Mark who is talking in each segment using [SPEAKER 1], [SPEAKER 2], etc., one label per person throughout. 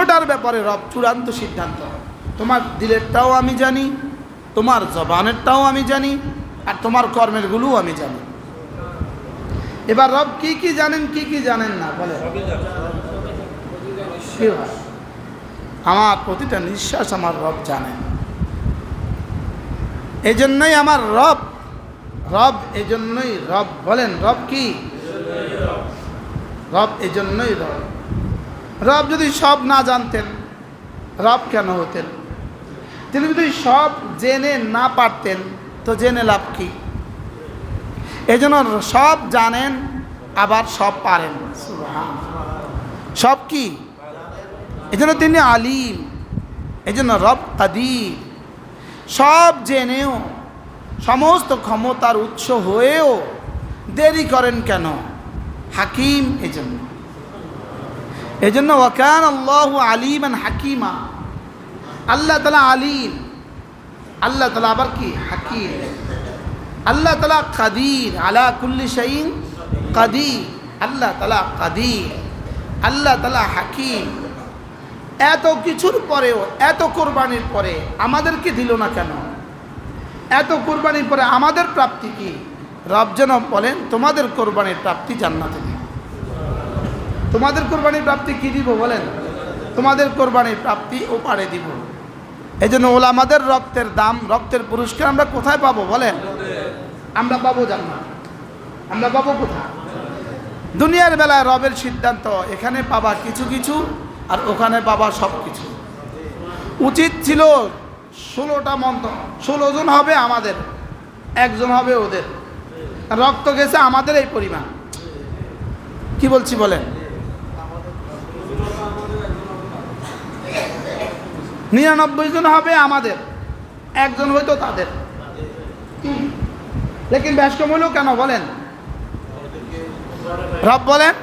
[SPEAKER 1] ওটার ব্যাপারে রব চূড়ান্ত সিদ্ধান্ত। তোমার দিলেরটাও আমি জানি, তোমার জবানেরটাও আমি জানি, আর তোমার কর্মেরগুলোও আমি জানি। এবার রব কি কি জানেন, কি কি জানেন না বলে আমার প্রতিটা নিঃশ্বাস আমার রব জানেন। এই জন্যই আমার রব রব এই জন্যই রব বলেন, রব কি? রব এই জন্যই রব। রব যদি সব না জানতেন, রব কেন হতেন? তিনি যদি সব জেনে না পারতেন, তো জেনে লাভ কি? এই জন্য সব জানেন, আবার সব পারেন। সব কি? এই জন্য তিনি আলিম এই জন্য রব কাদির। সব জেনেও, সমস্ত ক্ষমতার উৎস হয়েও দেরি করেন কেন? হাকিম এই জন্য এই জন্য ওয়াকান আল্লাহ আলিমান হাকিমা। আল্লাহ তালা আলিম। আল্লাহ তালা আবার কি? হাকিম। আল্লাহ তালা কাদির। আলা কুল্লি শাইন কাদির। আল্লাহ তালা কাদির। আল্লাহ তালা হাকিম। এত কিছুর পরেও, এত কোরবানির পরে আমাদেরকে দিল না কেন? এত কোরবানির পরে আমাদের প্রাপ্তি কি? রব যেন বলেন, তোমাদের কোরবানির প্রাপ্তি জান্নাতে তোমাদের কোরবানির প্রাপ্তি কি দিব বলেন? তোমাদের কোরবানির প্রাপ্তি ও পারে দিব। এই জন্য ওলামাদের রক্তের দাম, রক্তের পুরস্কার আমরা কোথায় পাবো বলেন? আমরা পাবো জান্নাত। আমরা পাবো কোথায়? দুনিয়ার বেলায় রবের সিদ্ধান্ত, এখানে পাবা কিছু কিছু আর ওখানে পাবা সব কিছু। উচিত ছিল ষোলোটা মন্ত্র, ষোলো জন হবে আমাদের, একজন হবে ওদের। রক্ত গেছে আমাদের এই পরিমাণ। কি বলছি বলেন? নিরানব্বই জন হবে আমাদের। একজন হয়তো তাদের। লেকিন ব্যস্ত হলো কেন বলেন? রব বলেন,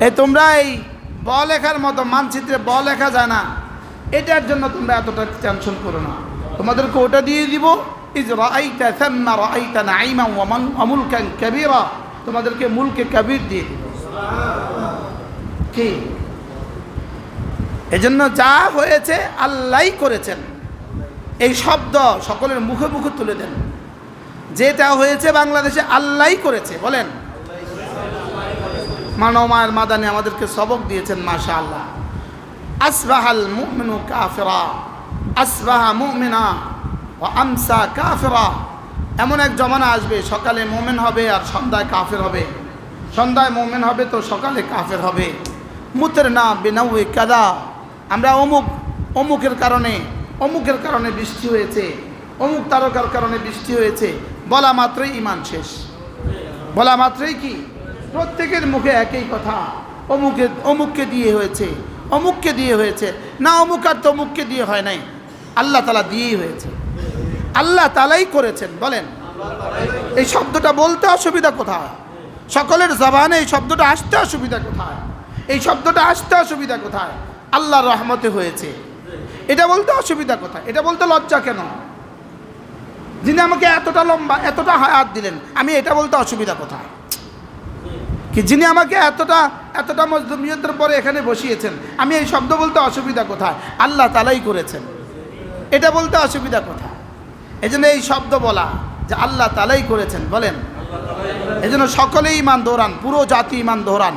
[SPEAKER 1] এই তোমরা এই ব লেখার মতো মানচিত্রে ব লেখা যায় না। এটার জন্য তোমরা এতটা টেনশন করো না। তোমাদেরকে ওটা দিয়ে দিব, ইজ রাইতা সাম্মা রাইতা নাইমা ওয়া মান আমুলকান কাবীরা। তোমাদেরকে মুলকে কাবীর দিয়ে দিব। কি? এজন্য যা হয়েছে আল্লাহই করেছেন। এই শব্দ সকলের মুখে মুখে তুলে দেন। যেটা হয়েছে বাংলাদেশে আল্লাহই করেছে, বলেন। মানব মায়ের মাদানে আমাদেরকে সবক দিয়েছেন মাশা আল্লাহ আসবাহাল মুমিনু কাফেরা, আসবাহা মুমিনা ও আমসা কাফেরা। এমন এক জমানা আসবে, সকালে মোমেন হবে আর সন্ধ্যায় কাফের হবে। সন্ধ্যায় মোমেন হবে তো সকালে কাফের হবে। মুতের না বেনাউয়ে কাদা। আমরা অমুক, অমুকের কারণে অমুকের কারণে বৃষ্টি হয়েছে, অমুক তারকার কারণে বৃষ্টি হয়েছে, বলা মাত্রই ইমান শেষ। বলা মাত্রই কি? প্রত্যেকের মুখে একই কথা অমুকে অমুককে দিয়ে হয়েছে, অমুককে দিয়ে হয়েছে। না অমুক আর তমুককে দিয়ে হয় নাই। আল্লাহ তালা দিয়েই হয়েছে। আল্লাহ তালাই করেছেন, বলেন। এই শব্দটা বলতে অসুবিধা কোথায়? সকলের জবানে এই শব্দটা আসতে অসুবিধা কোথায়? এই শব্দটা আসতে অসুবিধা কোথায়? আল্লাহর রহমতে হয়েছে। এটা বলতে অসুবিধা কোথায়? এটা বলতে লজ্জা কেন? যিনি আমাকে এতটা লম্বা, এতটা হায়াত দিলেন, আমি এটা বলতে অসুবিধা কোথায়? কি যিনি আমাকে এতটা এতটা মজদুমিয়তের পরে এখানে বসিয়েছেন, আমি এই শব্দ বলতে অসুবিধা কোথায়? আল্লাহ তালাই করেছেন। এটা বলতে অসুবিধা কোথায়? এই জন্য এই শব্দ বলা যে আল্লাহ তালাই করেছেন, বলেন। এই জন্য সকলেই ইমান দৌড়ান, পুরো জাতি ইমান দৌড়ান।